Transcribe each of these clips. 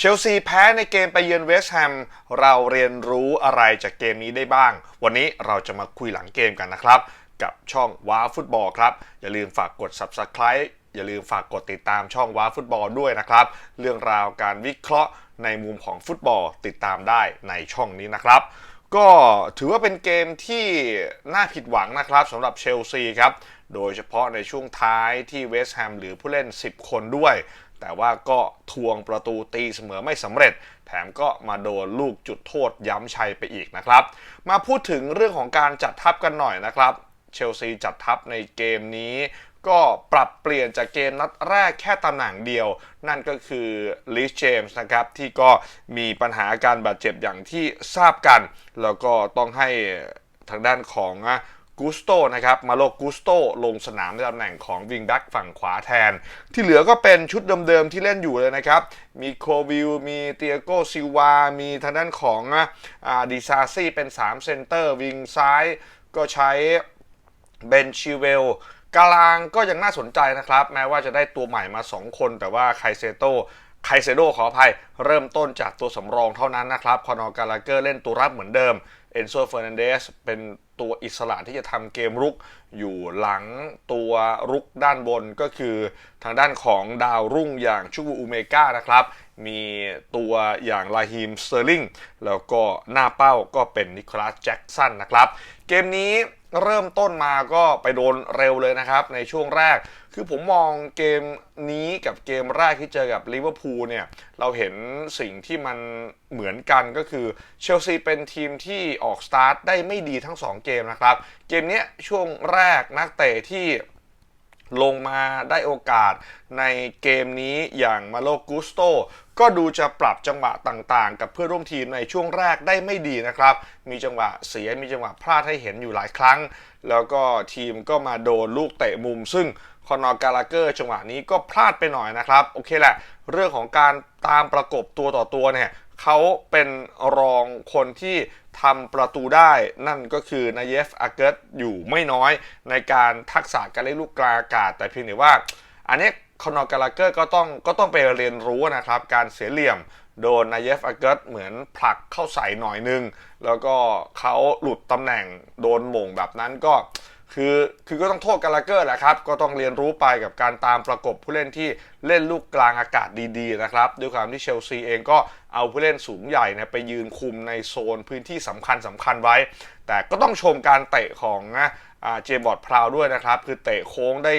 เชลซีแพ้ในเกมไปเยือนเวสต์แฮม เราเรียนรู้อะไรจากเกมนี้ได้บ้าง วันนี้เราจะมาคุยหลังเกมกันนะครับ กับช่องว้าฟุตบอลครับ อย่าลืมฝากกด Subscribe อย่าลืมฝากกดติดตามช่องว้าฟุตบอลด้วยนะครับ เรื่องราวการวิเคราะห์ในมุมของฟุตบอลติดตามได้ในช่องนี้นะครับ ก็ถือว่าเป็นเกมที่น่าผิดหวังนะครับสำหรับเชลซีครับ โดยเฉพาะในช่วงท้ายที่เวสต์แฮมหรือผู้เล่น 10 คนด้วย แต่ว่าก็ทวงประตูตีเสมอไม่สำเร็จ แถมก็มาโดนลูกจุดโทษย้ำชัยไปอีกนะครับ มาพูดถึงเรื่องของการจัดทัพกันหน่อยนะครับ เชลซีจัดทัพในเกมนี้ก็ปรับเปลี่ยนจากเกมนัดแรกแค่ตำแหน่งเดียว นั่นก็คือลิชเจมส์นะครับ ที่ก็มีปัญหาการบาดเจ็บอย่างที่ทราบกัน แล้วก็ต้องให้ทางด้านของ กูสโตนะครับมาโลกูสโตลงสนามในตำแหน่งของวิงแบ็กฝั่งขวาแทน ที่เหลือก็เป็นชุดเดิมๆที่เล่นอยู่เลยนะครับ มีโควิลมีเตียโกซิวา มีทางด้านของอาดิซาซี่เป็น 3 เซนเตอร์วิงซ้ายก็ใช้เบนชิเวลกลางก็ยังน่าสนใจนะครับ แม้ว่าจะได้ตัวใหม่มา 2 คน แต่ว่าไคเซโตไคเซโดขออภัย เริ่มต้นจากตัวสำรองเท่านั้นนะครับคอนอร์กาลาเกอร์เล่นตัวรับเหมือนเดิม อนโซเฟอร์นันเดสเป็นตัวอิสระที่จะทำเกมรุกอยู่หลังตัวรุกด้านบนก็คือทางด้านของดาวรุ่งอย่างชูบูอูเมกานะครับ มีตัวอย่างลาฮิมเซอร์ลิงแล้วก็หน้าเป้าก็เป็นนิโคลัสแจ็กสันนะครับ เกมนี้ เริ่มต้นมาก็ไปโดนเร็วเลยนะครับ ในช่วงแรก คือผมมองเกมนี้กับเกมแรกที่เจอกับลิเวอร์พูลเนี่ย เราเห็นสิ่งที่มันเหมือนกันก็คือเชลซีเป็นทีมที่ออกสตาร์ทได้ไม่ดีทั้ง 2 เกมนะครับ เกมนี้ช่วงแรกนักเตะที่ลงมาได้โอกาสในเกมนี้อย่างมาโลกุสโต ก็ดูจะปรับจังหวะต่างๆ กับเพื่อนร่วมทีมในช่วงแรกได้ไม่ดีนะครับ มีจังหวะเสียมีจังหวะพลาดให้เห็นอยู่หลายครั้ง แล้วก็ทีมก็มาโดนลูกเตะมุม ซึ่งคอนอร์กาลาเกอร์จังหวะนี้ก็พลาดไปหน่อยนะครับ โอเคแหละ เรื่องของการตามประกบตัวต่อตัวเนี่ยเขาเป็นรองคนที่ทำประตูได้นั่นก็คือนายเยฟอาเกิร์ตอยู่ไม่น้อยในการทักษะการเล่นลูกกลางอากาศ แต่เพียงแต่ว่า อันนี้ คอนอร์กาลาเกอร์ก็ต้องก็ต้องไปเรียนรู้นะครับการเสียเหลี่ยมโดนนายเยฟอาเกิร์ตเหมือนผลักเข้าใส่หน่อยนึง แล้วก็เขาหลุดตำแหน่งโดนหม่งแบบนั้นก็คือคือก็ต้องโทษกาลาเกอร์แหละครับ ก็ต้องเรียนรู้ไปกับการตามประกบผู้เล่นที่เล่นลูกกลางอากาศดีๆนะครับด้วยความที่เชลซีเองก็เอาผู้เล่นสูงใหญ่นะไปยืนคุมในโซนพื้นที่สำคัญสำคัญไว้ แต่ก็ต้องชมการเตะของนะ เจมบอร์ดพราวด้วยนะครับ คือเตะโค้งได้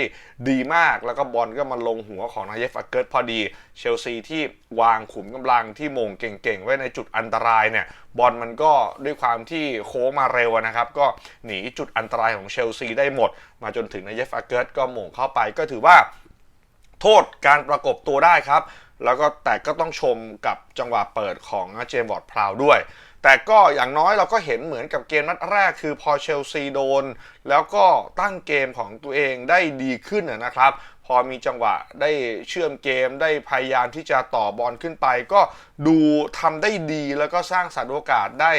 ดีมาก แล้วก็บอลก็มาลงหัวของนายเฟอเกิร์ตพอดี เชลซีที่วางขุมกำลังที่มงเก่งๆ ไว้ในจุดอันตรายเนี่ย บอลมันก็ด้วยความที่โค้งมาเร็วนะครับ ก็หนีจุดอันตรายของเชลซีได้หมด มาจนถึงนายเฟอเกิร์ตก็มงเข้าไปก็ถือว่า โทษการประกบตัวได้ครับ แล้วก็แต่ก็ต้องชมกับจังหวะเปิดของเจมส์บอร์ดพราวด้วย แต่ก็อย่างน้อยเราก็เห็นเหมือนกับเกมนัดแรกคือพอเชลซีโดน แล้วก็ตั้งเกมของตัวเองได้ดีขึ้นนะครับพอมีจังหวะได้เชื่อมเกมได้พยายามที่จะต่อบอลขึ้นไป ก็ดูทำได้ดีแล้วก็สร้างสรรค์โอกาสได้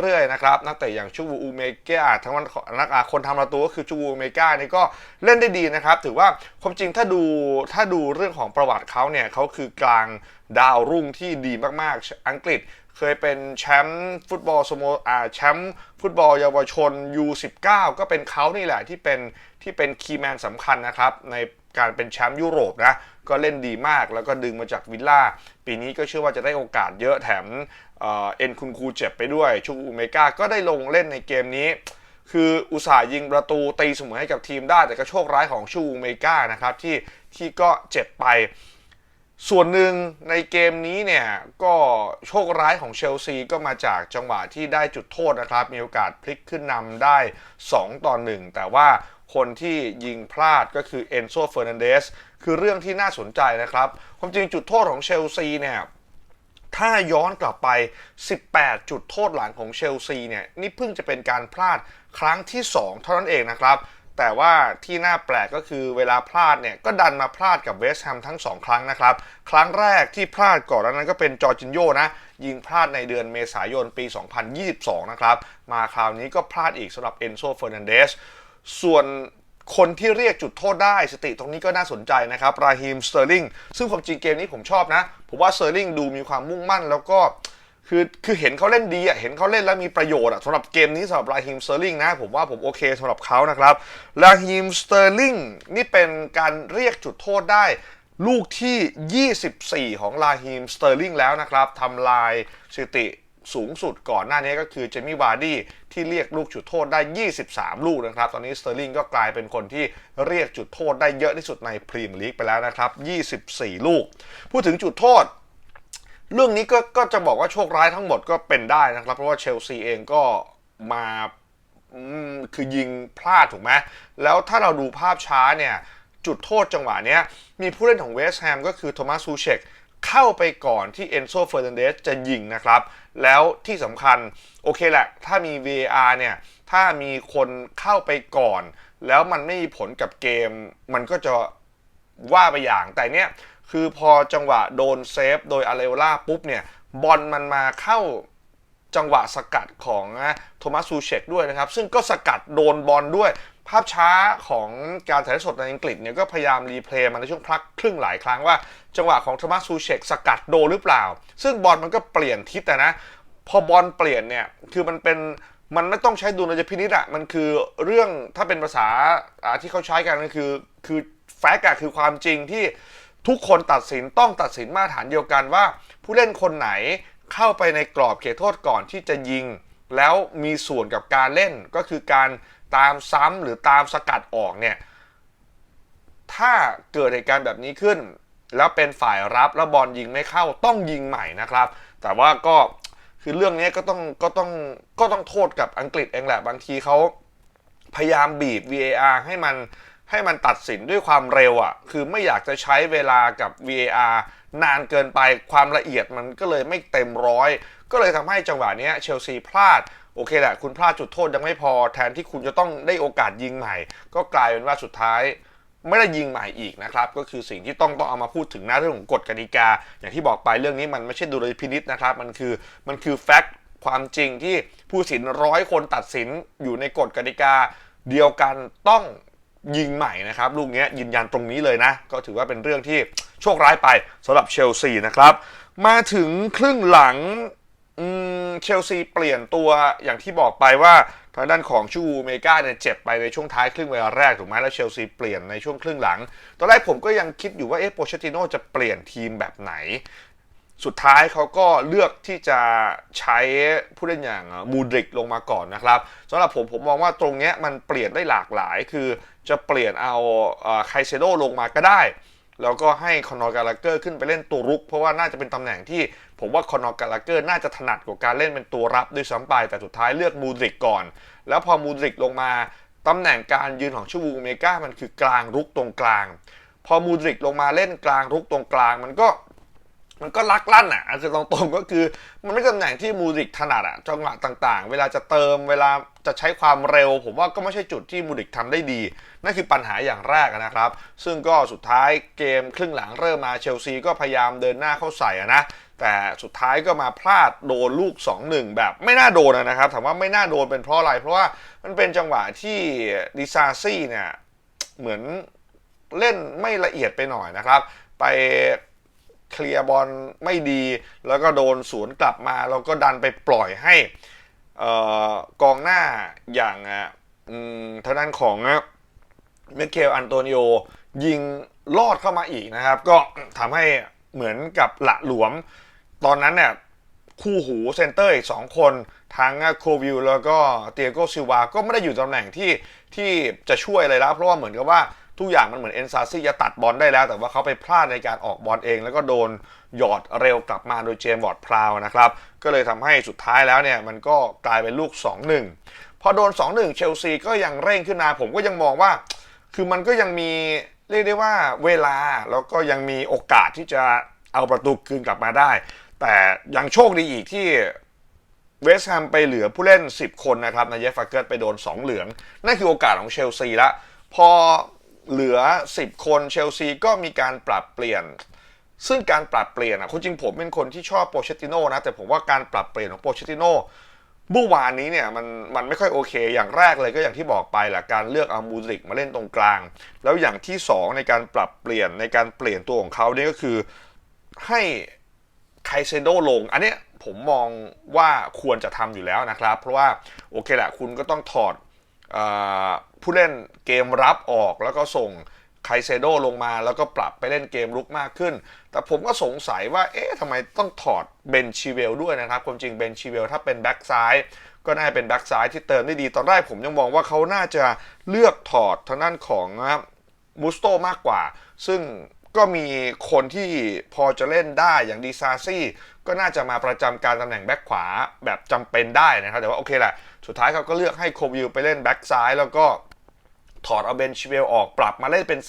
เรื่อยๆนะครับนักเตะอย่างชูวูอูเมกาทั้งวันนักคนทำประตูก็คือชูวูอูเมกานี่ก็เล่นได้ดีนะครับ ถือว่าความจริงถ้าดูถ้าดูเรื่องของประวัติเขาเนี่ยเขาคือกลางดาวรุ่งที่ดีมากๆ อังกฤษ เคยเป็นแชมป์ฟุตบอลสโมอ่าแชมป์ฟุตบอลเยาวชน U19 ก็เป็นเขานี่แหละที่เป็นที่เป็นคีย์แมนสำคัญนะครับ ในการเป็นแชมป์ยุโรปนะ ก็เล่นดีมากแล้วก็ดึงมาจากวิลล่า ปีนี้ก็เชื่อว่าจะได้โอกาสเยอะแถมเอ็นคุณครูเจ็บไปด้วยชูอูเมกาก็ได้ลงเล่นในเกมนี้ คืออุตส่าห์ยิงประตูตีเสมอให้กับทีมได้ แต่ก็โชคร้ายของชูอูเมกานะครับที่ที่ก็เจ็บไป ส่วนหนึ่งในเกมนี้เนี่ยก็โชคร้ายของเชลซีก็มาจากจังหวะที่ได้จุดโทษนะครับ มีโอกาสพลิกขึ้นนำได้ 2 ต่อ 1 แต่ว่าคนที่ยิงพลาดก็คือเอนโซเฟอร์นันเดสคือเรื่องที่น่าสนใจนะครับ ความจริงจุดโทษของเชลซีเนี่ยถ้าย้อนกลับไป 18 จุดโทษหลังของเชลซีเนี่ยนี่เพิ่งจะเป็นการพลาดครั้งที่ 2 เท่านั้นเองนะครับ แต่ว่าที่น่าแปลกก็คือเวลาพลาดเนี่ยก็ดันมาพลาดกับเวสต์แฮมทั้ง 2 ครั้งนะครับ ครั้งแรกที่พลาดก่อนนั้นก็เป็นจอร์จินโยนะ ยิงพลาดในเดือนเมษายนปี 2022 นะครับ มาคราวนี้ก็พลาดอีกสำหรับเอนโซเฟอร์นันเดสส่วนคนที่เรียกจุดโทษได้สติตรงนี้ก็น่าสนใจนะครับ ราฮิมสเตอร์ลิงซึ่งความจริงเกมนี้ผมชอบนะ ผมว่าสเตอร์ลิงดูมีความมุ่งมั่นแล้วก็ คือคือเห็นเขาเล่นดีอะเห็นเขาเล่นแล้วมีประโยชน์อะสำหรับเกมนี้สำหรับราฮิมสเตอร์ลิงนะ ผมว่าผมโอเคสำหรับเขานะครับราฮิมสเตอร์ลิงนี่เป็นการเรียกจุดโทษได้ ลูกที่ 24 ของลาฮิมสเตอร์ลิงแล้วนะครับทำลายสถิติสูงสุดก่อนหน้านี้ก็คือเจมี่วาร์ดี้ที่เรียกลูกจุดโทษได้ 23 ลูกนะครับ ตอนนี้สเตอร์ลิงก็กลายเป็นคนที่เรียกจุดโทษได้เยอะที่สุดในพรีเมียร์ลีกไปแล้วนะครับ 24 ลูก พูดถึงจุดโทษ เรื่องนี้ก็ก็จะบอกว่าโชคร้ายทั้งหมดก็เป็นได้นะครับ เพราะว่าเชลซีเองก็มาคือยิงพลาดถูกไหมแล้วถ้าเราดูภาพช้าเนี่ย จุดโทษจังหวะเนี้ย มีผู้เล่นของเวสต์แฮมก็คือโทมัสซูเชกเข้าไปก่อนที่เอนโซเฟอร์นันเดสจะยิงนะครับ แล้วที่สำคัญ โอเคแหละ ถ้ามี VAR เนี่ย ถ้ามีคนเข้าไปก่อน แล้วมันไม่มีผลกับเกม มันก็จะว่าไปอย่างแต่เนี้ย คือพอจังหวะโดนเซฟโดยอาเรโอล่าปุ๊บเนี่ยบอลมันมาเข้าจังหวะสกัดของโทมัสซูเชกด้วยนะครับ ซึ่งก็สกัดโดนบอลด้วย ภาพช้าของการถ่ายสดในอังกฤษเนี่ยก็พยายามรีเพลย์มาในช่วงพักครึ่งหลายครั้งว่า จังหวะของโทมัสซูเชกสกัดโดนหรือเปล่า ซึ่งบอลมันก็เปลี่ยนทิศแต่นะ พอบอลเปลี่ยนเนี่ยคือมันเป็นมันไม่ต้องใช้ดุลยพินิจอะมันคือเรื่องถ้าเป็นภาษาอ่าที่เขาใช้กันก็คือคือแฟกต์อะคือความจริงที่ ทุกคนตัดสินต้องตัดสินมาตรฐานเดียวกันว่า ผู้เล่นคนไหนเข้าไปในกรอบเขตโทษก่อนที่จะยิง แล้วมีส่วนกับการเล่นก็คือการตามซ้ำหรือตามสกัดออกเนี่ยถ้าเกิดเหตุการณ์แบบนี้ขึ้น แล้วเป็นฝ่ายรับแล้วบอลยิงไม่เข้าต้องยิงใหม่นะครับ แต่ว่าก็คือเรื่องนี้ก็ต้องก็ต้องก็ต้องโทษกับอังกฤษเองแหละบางทีเขาพยายามบีบ VAR ให้มัน ให้มันตัดสินด้วยความเร็วอะ่ะ คือไม่อยากจะใช้เวลากับ VAR นานเกินไปความละเอียดมันก็เลยไม่เต็มร้อย ก็เลยทำให้จังหวะนี้เชลซีพลาดโอเคแหละคุณพลาดจุดโทษยังไม่พอแทนที่คุณจะต้องได้โอกาสยิงใหม่ ก็กลายเป็นว่าสุดท้าย ไม่ได้ยิงใหม่อีกนะครับ ก็คือสิ่งที่ต้องต้องเอามาพูดถึงนะเรื่องของกฎกติกา อย่างที่บอกไปเรื่องนี้มันไม่ใช่ดุลยพินิษนะครับ มันคือมันคือแฟกต์ความจริงที่ผู้สินร้อยคนตัดสินอยู่ในกฎกติกา เดียวกันต้อง ยิงใหม่นะครับ ลูกนี้ยืนยันตรงนี้เลยนะ ก็ถือว่าเป็นเรื่องที่โชคร้ายไปสำหรับเชลซีนะครับ มาถึงครึ่งหลังเชลซีเปลี่ยนตัวอย่างที่บอกไปว่าทางด้านของชูเมกาเนี่ยเจ็บไปในช่วงท้ายครึ่งเวลาแรกถูกไหมแล้วเชลซีเปลี่ยนในช่วงครึ่งหลัง ตอนแรกผมก็ยังคิดอยู่ว่าเอ๊ะโปเชติโนจะเปลี่ยนทีมแบบไหน สุดท้ายเขาก็เลือกที่จะใช้ผู้เล่นอย่างมูดริกลงมาก่อนนะครับสำหรับผมผมมองว่าตรงเนี้ยมันเปลี่ยนได้หลากหลาย คือ จะเปลี่ยนเอาไคเซโดลงมาก็ได้ แล้วก็ให้คอนอร์กาลาเกอร์ขึ้นไปเล่นตัวรุก เพราะว่าน่าจะเป็นตำแหน่งที่ผมว่าคอนอร์กาลาเกอร์น่าจะถนัดกว่าการเล่นเป็นตัวรับด้วยซ้ำไปแต่สุดท้ายเลือกมูดริกก่อน แล้วพอมูดริกลงมาตำแหน่งการยืนของชูวูเมกามันคือกลางรุกตรงกลาง พอมูดริกลงมาเล่นกลางรุกตรงกลาง มันก็ มันก็ลักลั่นอะอาจจะตรงๆก็คือ มันไม่ตำแหน่งที่มูริกถนัดอะจังหวะต่างๆ เวลาจะเติมเวลาจะใช้ความเร็ว ผมว่าก็ไม่ใช่จุดที่มูริกทำได้ดี นั่นคือปัญหาอย่างแรกนะครับ ซึ่งก็สุดท้ายเกมครึ่งหลังเริ่มมาเชลซีก็พยายามเดินหน้าเข้าใส่ะนะแต่สุดท้ายก็มาพลาดโดนลูก 2-1 แบบไม่น่าโดนนะครับถามว่าไม่น่าโดนเป็นเพราะอะไร เพราะว่ามันเป็นจังหวะที่ดิซาซี่เนี่ยเหมือนเล่นไม่ละเอียดไปหน่อยนะครับ ไป เคลียร์บอลไม่ดี แล้วก็โดนสวนกลับมา แล้วก็ดันไปปล่อยให้อกองหน้าอย่างอะอืมทางด้านของมิเคลอันโตนิโอยิงลอดเข้ามาอีกนะครับ ก็ทำให้เหมือนกับหละหลวม ตอนนั้นเนี่ยคู่หูเซนเตอร์อีก2คนทั้งโควิลแล้วก็เตียโกซิวาก็ไม่ได้อยู่ตำแหน่งที่ที่จะช่วยอะไรแล้วเพราะว่าเหมือนกับว่า ทุกอย่างมันเหมือนเอนซาซี่จะตัดบอลได้แล้ว แต่ว่าเขาไปพลาดในการออกบอลเอง แล้วก็โดนหยอดเร็วกลับมาโดยเจมส์บอร์ดพราวนะครับ ก็เลยทำให้สุดท้ายแล้วเนี่ยมันก็กลายเป็นลูก 2-1 พอโดน 2-1 เชลซีก็ยังเร่งขึ้นมาผมก็ยังมองว่า คือมันก็ยังมีเรียกได้ว่าเวลาแล้วก็ยังมีโอกาสที่จะเอาประตูคืนกลับมาได้ แต่ยังโชคดีอีกที่เวสต์แฮมไปเหลือผู้เล่น 10 คนนะครับนายเยฟฟาเกิร์ตไปโดน 2 เหลือง นั่นคือโอกาสของเชลซีละ พอ เหลือ 10 คนเชลซีก็มีการปรับเปลี่ยน ซึ่งการปรับเปลี่ยนอะคุณจริงผมเป็นคนที่ชอบโปเชติโน่นะแต่ผมว่าการปรับเปลี่ยนของโปเชติโน่เมื่อวานนี้เนี่ยมันมันไม่ค่อยโอเค อย่างแรกเลยก็อย่างที่บอกไปแหละการเลือกเอามูริกมาเล่นตรงกลาง แล้วอย่างที่สองในการปรับเปลี่ยนในการเปลี่ยนตัวของเขาเนี่ยก็คือให้ไคเซโดลง อันเนี้ยผมมองว่าควรจะทำอยู่แล้วนะครับ เพราะว่าโอเคแหละคุณก็ต้องถอด ผู้เล่นเกมรับออกแล้วก็ส่งไคเซโดลงมาแล้วก็ปรับไปเล่นเกมลุกมากขึ้น แต่ผมก็สงสัยว่า เอ๊ะทำไมต้องถอดเบนชิเวลด้วยนะครับ ความจริงเบนชิเวลถ้าเป็นแบ็กซ้ายก็น่าจะเป็นแบ็กซ้ายที่เติมได้ดี ตอนแรกผมยังมองว่าเขาน่าจะเลือกถอดทางด้านของมูสโตมากกว่า ซึ่ง ก็มีคนที่พอจะเล่นได้อย่างดีซาซี่ ก็น่าจะมาประจำการตำแหน่งแบ็กขวาแบบจำเป็นได้นะครับ แต่ว่าโอเคแหละ สุดท้ายเขาก็เลือกให้โควิลไปเล่นแบ็กซ้ายแล้วก็ถอดเอาเบนชิเวลออกปรับมาเล่นเป็น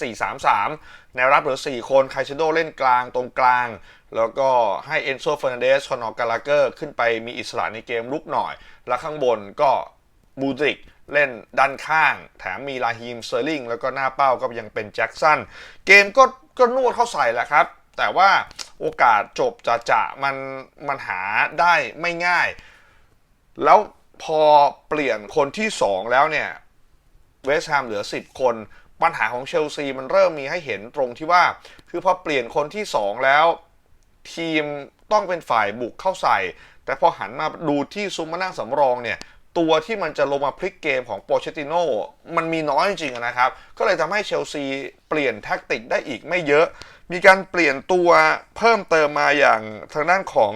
4-3-3แนรับเหลือ 4 คนไคเชโดเล่นกลางตรงกลาง แล้วก็ให้เอนโซเฟอร์นันเดสคอนอกาลาเกอร์ขึ้นไปมีอิสระในเกมลุกหน่อย แล้วข้างบนก็บูดริกเล่นด้านข้าง แถมมีลาฮีมเซอร์ลิงแล้วก็หน้าเป้าก็ยังเป็นแจ็คสัน เกมก็ ก็นวดเข้าใส่แหละครับ แต่ว่าโอกาสจบจะจะมันมันหาได้ไม่ง่าย แล้วพอเปลี่ยนคนที่ 2 แล้วเนี่ยเวสต์แฮมเหลือ 10 คน ปัญหาของเชลซีมันเริ่มมีให้เห็นตรงที่ว่า คือพอเปลี่ยนคนที่ 2 แล้ว ทีมต้องเป็นฝ่ายบุกเข้าใส่ แต่พอหันมาดูที่ซุ้มมานั่งสำรองเนี่ย ตัวที่มันจะลงมาพลิกเกมของโปเชติโนมันมีน้อยจริงๆนะครับ ก็เลยทำให้เชลซีเปลี่ยนแท็กติกได้อีกไม่เยอะ มีการเปลี่ยนตัวเพิ่มเติมมาอย่างทางด้านของ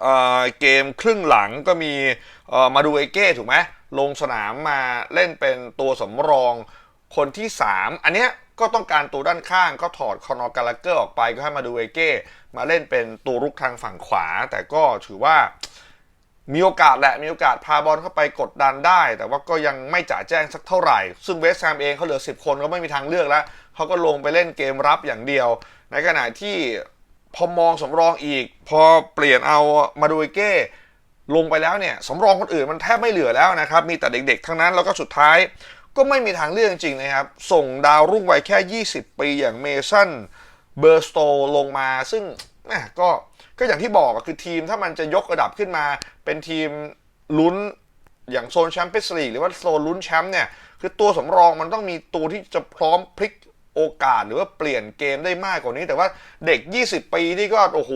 เออเกมครึ่งหลังก็มีมาดูเอเก้ถูกไหมลงสนามมาเล่นเป็นตัวสำรองคนที่ 3 อันเนี้ยก็ต้องการตัวด้านข้างก็ถอดคอนอกาลาเกอร์ออกไปก็ให้มาดูเอเก้มาเล่นเป็นตัวรุกทางฝั่งขวา แต่ก็ถือว่า มีโอกาสแหละมีโอกาสพาบอลเข้าไปกดดันได้ แต่ว่าก็ยังไม่จ่าแจ้งสักเท่าไหร่ ซึ่งเวสต์แฮมเองเขาเหลือ 10 คนก็ไม่มีทางเลือกแล้วเขาก็ลงไปเล่นเกมรับอย่างเดียว ในขณะที่พอมองสำรองอีก พอเปลี่ยนเอามาดูเก้ลงไปแล้วเนี่ยสำรองคนอื่นมันแทบไม่เหลือแล้วนะครับ มีแต่เด็กๆ ทั้งนั้นแล้วก็สุดท้าย ก็ไม่มีทางเลือกจริงๆนะครับ ส่งดาวรุ่งวัยแค่ 20 ปีอย่างเมสันเบอร์สโตลงมา ซึ่ง ก็ก็อย่างที่บอกคือทีมถ้ามันจะยกระดับขึ้นมา เป็นทีมลุ้นอย่างโซนแชมเปี้ยนส์ลีกหรือว่าโซนลุ้นแชมป์เนี่ยคือตัวสำรองมันต้องมีตัวที่จะพร้อมพลิกโอกาสหรือว่าเปลี่ยนเกมได้มากกว่านี้ แต่ว่าเด็ก 20 ปีที่ก็โอ้โห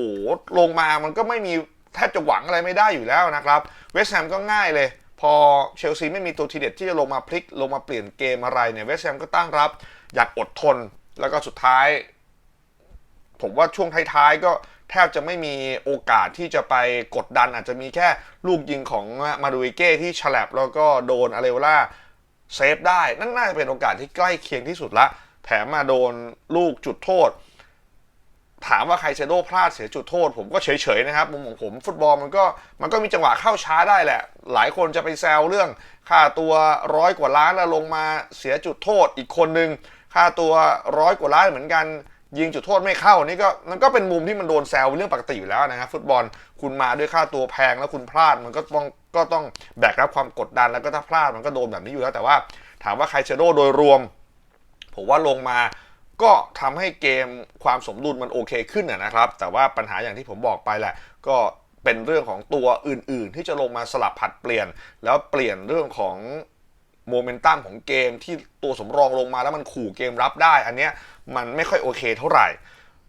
ลงมามันก็ไม่มีแทบจะหวังอะไรไม่ได้อยู่แล้วนะครับ เวสต์แฮมก็ง่ายเลย พอเชลซีไม่มีตัวทีเด็ดที่จะลงมาพลิก ลงมาเปลี่ยนเกมอะไรเนี่ยเวสต์แฮมก็ตั้งรับ อยากอดทน แล้วก็สุดท้าย ผมว่าช่วงท้ายๆก็แทบจะไม่มีโอกาสที่จะไปกดดัน อาจจะมีแค่ลูกยิงของมาดูิเก้ที่ฉลับแล้วก็โดนอาเรโอล่าเซฟได้ นั่นน่าจะเป็นโอกาสที่ใกล้เคียงที่สุดละ แถมมาโดนลูกจุดโทษ ถามว่าใครเซโดพลาดเสียจุดโทษ ผมก็เฉยๆนะครับมุมของผมฟุตบอลมันก็มันก็มีจังหวะเข้าช้าได้แหละ หลายคนจะไปแซวเรื่อง ค่าตัวร้อยกว่าล้านแล้วลงมาเสียจุดโทษอีกคนนึงค่าตัวร้อยกว่าล้านเหมือนกัน ยิงจุดโทษไม่เข้านี่ก็มันก็เป็นมุมที่มันโดนแซวเป็นเรื่องปกติอยู่แล้วนะครับฟุตบอลคุณมาด้วยค่าตัวแพงแล้วคุณพลาดมันก็ต้องก็ต้องแบกรับความกดดันแล้วก็ถ้าพลาดมันก็โดนแบบนี้อยู่แล้วแต่ว่า ถามว่าใครเชโดโดยรวม ผมว่าลงมาก็ทำให้เกมความสมดุลมันโอเคขึ้นนะครับ แต่ว่าปัญหาอย่างที่ผมบอกไปแหละ ก็เป็นเรื่องของตัวอื่น ๆ ที่จะลงมาสลับผัดเปลี่ยน แล้วเปลี่ยนเรื่องของ โมเมนตัมของเกมที่ตัวสำรองลงมาแล้วมันขู่เกมรับได้ อันเนี้ยมันไม่ค่อยโอเคเท่าไหร่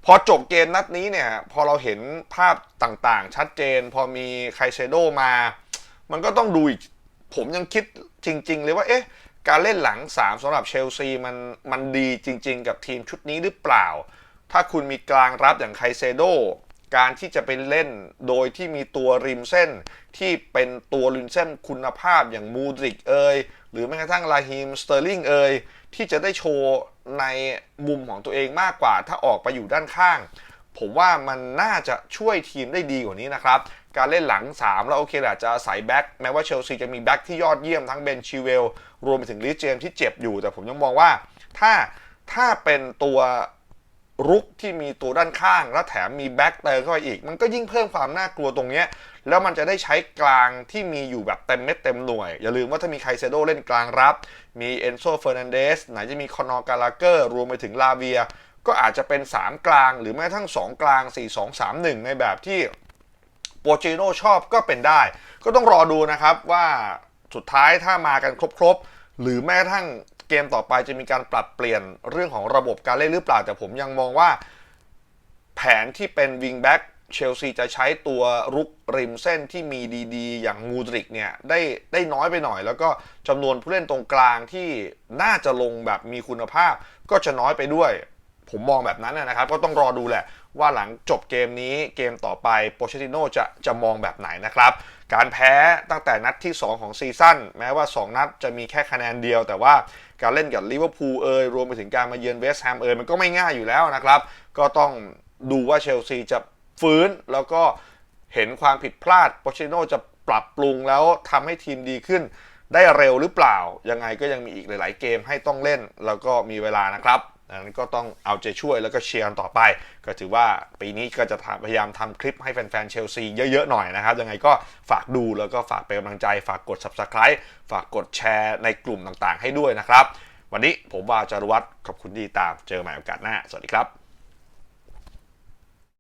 พอจบเกมนัดนี้เนี่ย พอเราเห็นภาพต่างๆ ชัดเจน พอมีไคเซโดมา มันก็ต้องดูอีก ผมยังคิดจริง ๆ เลยว่าเอ๊ะการเล่นหลัง 3สำหรับเชลซีมันมันดีจริง ๆ กับทีมชุดนี้หรือเปล่า ถ้าคุณมีกลางรับอย่างไคเซโดการที่จะไปเล่นโดยที่มีตัวริมเส้น ที่เป็นตัวริมเส้นคุณภาพอย่างมูดริกเอย หรือแม้กระทั่งลาฮิมสเตอร์ลิงเอยที่จะได้โชว์ในมุมของตัวเองมากกว่า ถ้าออกไปอยู่ด้านข้าง ผมว่ามันน่าจะช่วยทีมได้ดีกว่านี้นะครับ การเล่นหลัง 3 แล้วโอเคแหละจะใส่แบ็กแม้ว่าเชลซีจะมีแบ็กที่ยอดเยี่ยมทั้งเบนชิเวลรวมไปถึงลิสเจมที่เจ็บอยู่ แต่ผมยังมองว่าถ้าถ้าเป็นตัว รุกที่มีตัวด้านข้าง แล้วแถมมีแบ็คเตอร์เข้าไปอีก มันก็ยิ่งเพิ่มความน่ากลัวตรงเนี้ยแล้วมันจะได้ใช้กลางที่มีอยู่แบบเต็มเม็ดเต็มหน่วย อย่าลืมว่าถ้ามีไคเซโดเล่นกลางรับ มีเอนโซเฟอร์นันเดสไหนจะมีคอนอร์กาลาเกอร์รวมไปถึงลาเวีย ก็อาจจะเป็น 3 กลาง หรือแม้กระทั่ง2 กลาง 4 2 3 1 ในแบบที่โปรเจโนชอบก็เป็นได้ ก็ต้องรอดูนะครับว่าสุดท้ายถ้ามากันครบๆหรือแม้กระทั่ง เกมต่อไปจะมีการปรับเปลี่ยนเรื่องของระบบการเล่นหรือเปล่า แต่ผมยังมองว่า แผนที่เป็นวิงแบ็กเชลซีจะใช้ตัวรุกริมเส้นที่มีดีๆ อย่างมูดริกเนี่ยได้ได้น้อยไปหน่อย แล้วก็จำนวนผู้เล่นตรงกลางที่น่าจะลงแบบมีคุณภาพ ก็จะน้อยไปด้วย ผมมองแบบนั้นนะครับ ก็ต้องรอดูแหละว่าหลังจบเกมนี้เกมต่อไปโปเชติโนจะจะมองแบบไหนนะครับ การแพ้ตั้งแต่นัดที่ 2 ของซีซั่นแม้ว่า 2 นัดจะมีแค่คะแนนเดียว แต่ว่าการเล่นกับลิเวอร์พูลเอยรวมไปถึงการมาเยือนเวสต์แฮมเอยมันก็ไม่ง่ายอยู่แล้วนะครับ ก็ต้องดูว่าเชลซีจะฟื้นแล้วก็เห็นความผิดพลาดโปเชโนจะปรับปรุงแล้วทำให้ทีมดีขึ้น ได้เร็วหรือเปล่า ยังไงก็ยังมีอีกหลาย ๆ เกมให้ต้องเล่น แล้วก็มีเวลานะครับ ดังนั้นก็ต้องเอาใจช่วยแล้วก็เชียร์กันต่อไป ก็ถือว่าปีนี้ก็จะพยายามทำคลิปให้แฟนๆเชลซีเยอะๆหน่อยนะครับ ยังไงก็ฝากดูแล้วก็ฝากเป็นกำลังใจ ฝากกด subscribe ฝากกดแชร์ในกลุ่มต่างๆ ให้ด้วยนะครับ วันนี้ผมวาจารุวัตรขอบคุณที่ตามเจอใหม่โอกาสหน้า สวัสดีครับ